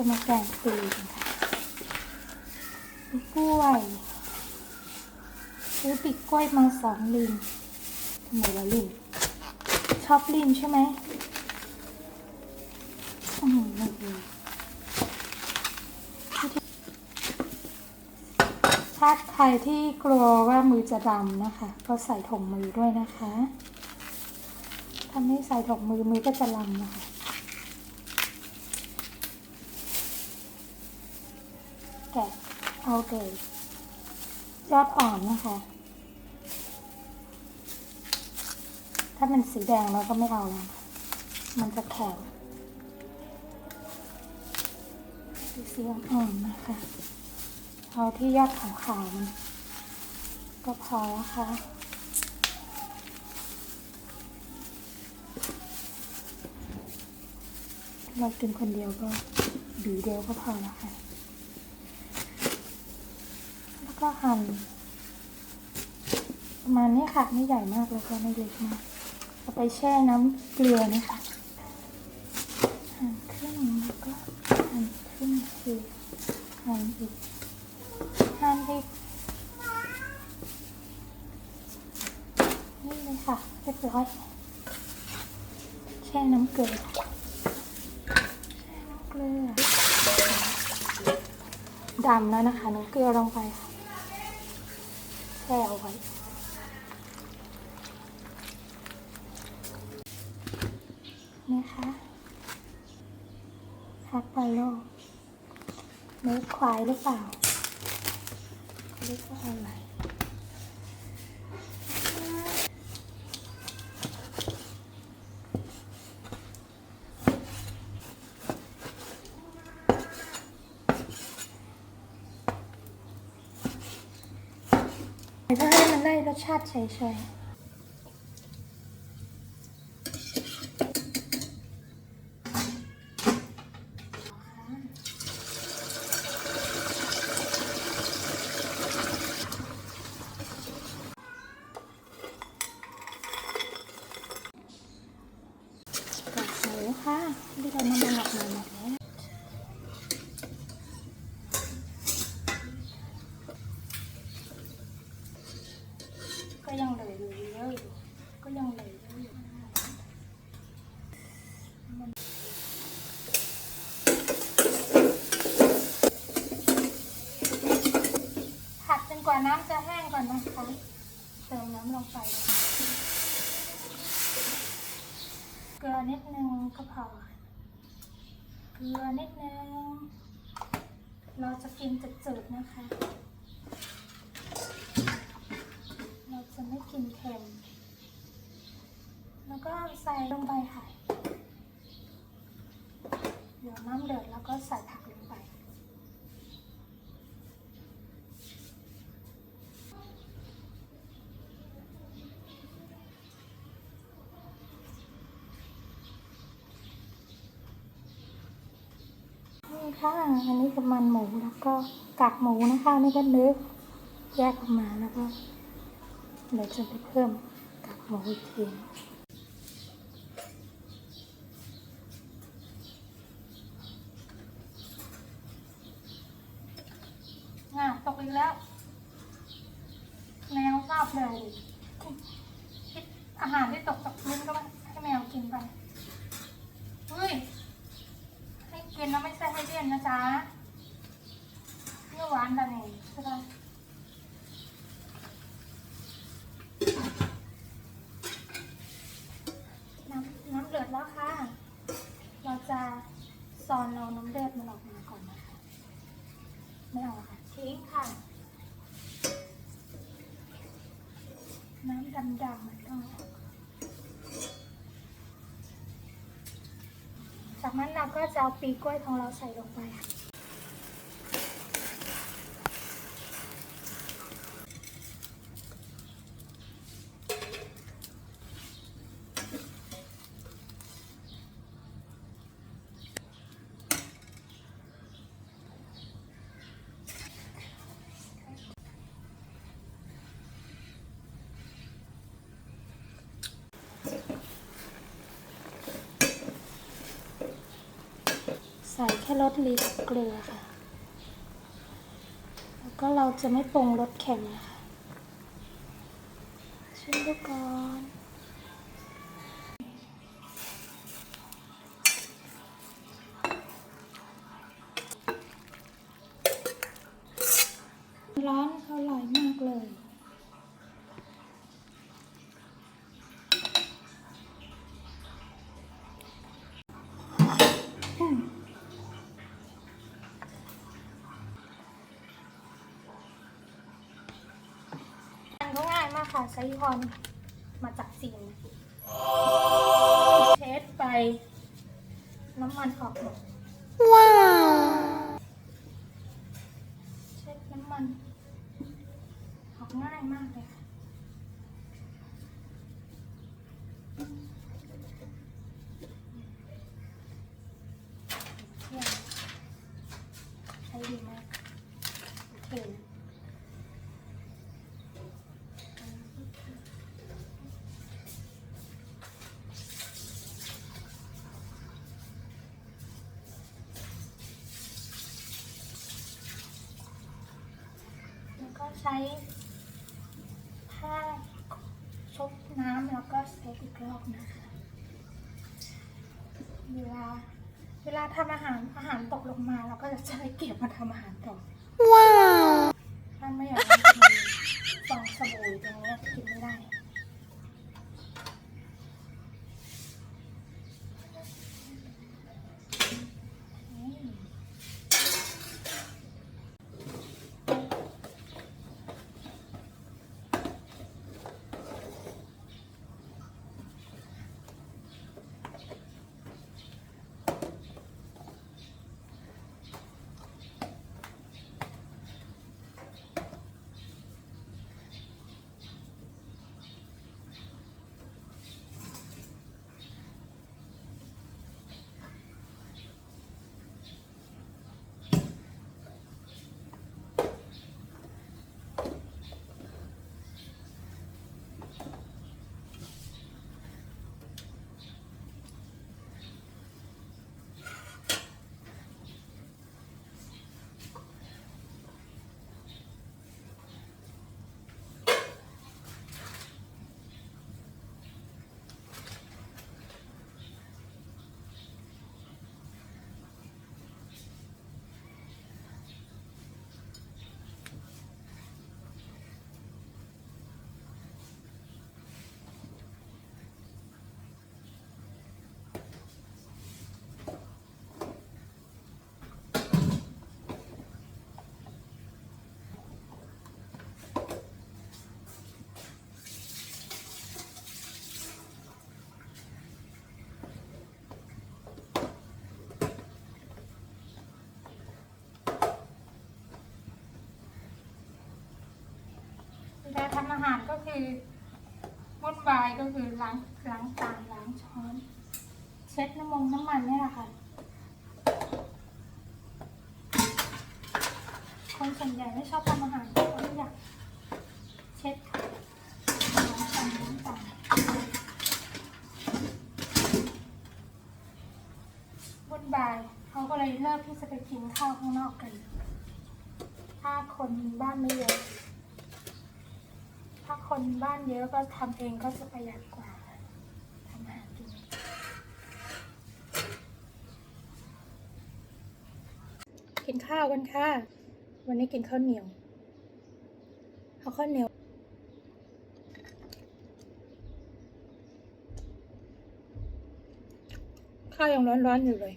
จะมาแกงปีกันค่ะมีกล้วยซื้อปีกกล้วยมาสองลินทำไมละลินชอบลินใช่ไหมอืมไม่ดีถ้าใครที่กลัวว่ามือจะดำนะคะ ก็ใส่ถุงมือด้วยนะคะ ถ้าไม่ใส่ถุงมือมือก็จะลำนะคะะเอาเกยยอดอ่อนนะคะ ถ้ามันสีแดงเราก็ไม่เอาแล้วมันจะแข็งดูสีอ่อนนะคะ เอาที่ยอดขาวๆมันก็พอแล้วค่ะเรากินคนเดียวก็บีเดียวก็พอแล้วค่ะ ก็หั่นประมาณนี้ค่ะไม่ใหญ่มากแล้วก็ไม่เล็กมากเอาไปแช่น้ำเกลือนะคะหั่นครึ่งแล้วก็หั่นครึ่งทีหั่นอีกหั่นอีกนี่เลยค่ะเรียบร้อยแช่น้ำเกลือแช่น้ำเกลือดำแล้วนะคะน้ำเกลือลงไปค่ะ แช่เอาไว้นะคะฮักไบโลเนื้อควายหรือเปล่าเขาเรียกว่าอะไร เพื่อให้มันได้รสชาติเฉยๆกากหมูค่ะที่เรานำมันออกมาหมดแล้วก็ยังเหลืออยู่เยอะอยู่ก็ยังเหลือเยอะอยู่ผัดจนกว่าน้ำจะแห้งก่อนนะคะ เติมน้ำลงไปเลยค่ะเกลือนิดนึง ก็พอค่ะเกลือนิดนึง เราจะกินจืดๆนะคะ เราจะไม่กินเค็ม แล้วก็ใส่ลงไปค่ะ เดี๋ยวน้ำเดือดแล้วก็ใส่ผัก ค่ะอันนี้คือมันหมูแล้วก็กากหมูนะคะนี่ก็เนื้อแยกออกมาแล้วก็เดี๋ยวจะไปเพิ่มกากหมูอีกทีอะตกอีกแล้วแมวชอบเลยอาหารที่ตกจากพื้นก็ให้แมวกินไปเฮ้ย กินแล้วไม่ใช่ให้เลี่ยนนะจ๊ะเมื่อหวานแบบนี้ใช่ปะน้ำน้ำเดือดแล้วค่ะ เราจะซอนเอาน้ำเดือดมันออกมาก่อนนะคะ ไม่เอาค่ะ ทิ้งค่ะ น้ำดำๆมันต้องออก จากนั้นเราก็จะเอาปีกล้วยของเราใส่ลงไปค่ะ ใส่แค่รสลีกับเกลือค่ะ แล้วก็เราจะไม่ปรุงรสเค็มนะคะชิมดูก่อนร้อนอร่อยมากเลย อันก็ง่ายมาก ค่ะใช้ยี่ห้อนี้มาจากจีนเทสไป น้ำมันออกหมดว้าวเช็ดน้ำมันออกง่ายมากเลยค่ะเยี่ยมใช้ดีมากโอเคนะ แล้วก็ ใช้ผ้าชุบน้ำแล้วก็เช็ดอีกรอบนะคะ เวลาเวลาทำอาหารอาหารตกลงมาเราก็จะใช้เก็บมาทำอาหารต่อว้าวถ้าไม่อยากกินฟองสบู่ตรงนี้กินไม่ได้ ทำอาหารก็คือวุ่นวายก็คือล้างล้างจานล้างช้อน เช็ดน้ำมงน้ำมันนี่แหละค่ะ คนส่วนใหญ่ไม่ชอบทำอาหารเพราะไม่อยากเช็ดล้างจานล้างจานวุ่นวายเขาก็เลยเลิกที่จะไปกินข้าวข้างนอกกัน ถ้าคนบ้านไม่เยอะ ถ้าคนบ้านเยอะก็ทำเองก็จะประหยัดกว่าทำอาหารกินกินข้าวกันค่ะ วันนี้กินข้าวเหนียว เอาข้าวเหนียวข้าวยังร้อนๆอยู่เลย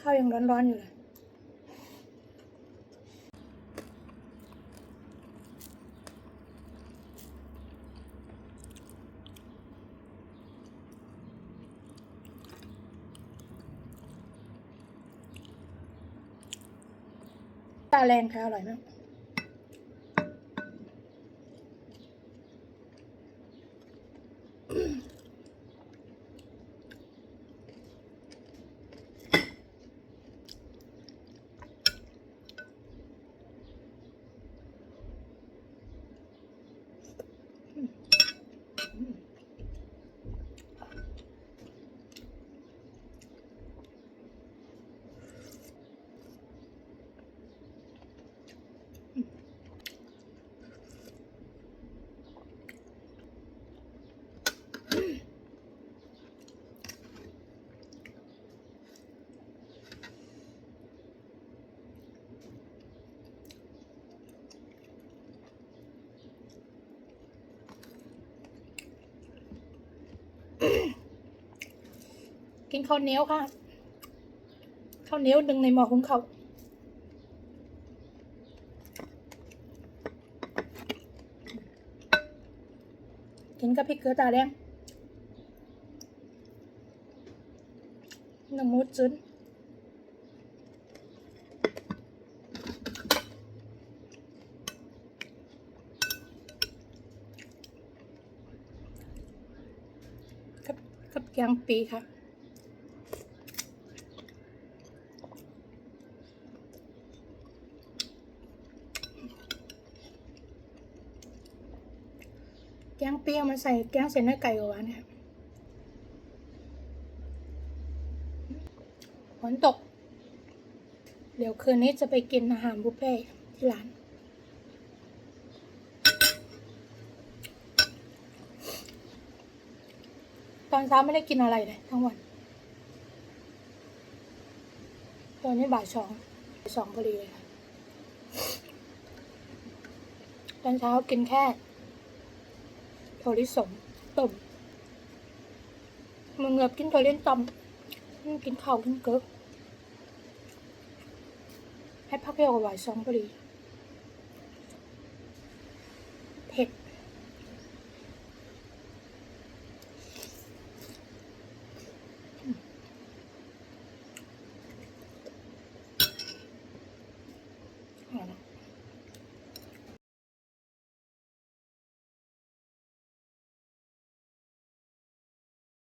ข้าวยังร้อนๆอยู่เลย ตาแลนค่ะอร่อยมาก กินข้าวเหนียวค่ะ ข้าวเหนียวหนึ่งในหม้อหุงข้าวกินกับพริกเกลือตาแดงน้ำมูดจุนกับกับแกงปีค่ะ กงเปรี้ยวมาใส่แกงเส้นเนื้อไก่กับหวานเนี่ยฝนตก เดี๋ยวคืนนี้จะไปกินอาหารบุฟเฟ่ที่ร้าน ตอนเช้าไม่ได้กินอะไรเลยทั้งวัน ตอนนี้บ่ายสองสองพอดีเลยค่ะ ตอนเช้ากินแค่ ถั่วลิสงต้มมึงเงือบกินถั่วเลี้ยงต้มกินข้าวกินเกิกให้พักเรียวกับวายซองพอดีเผ็ด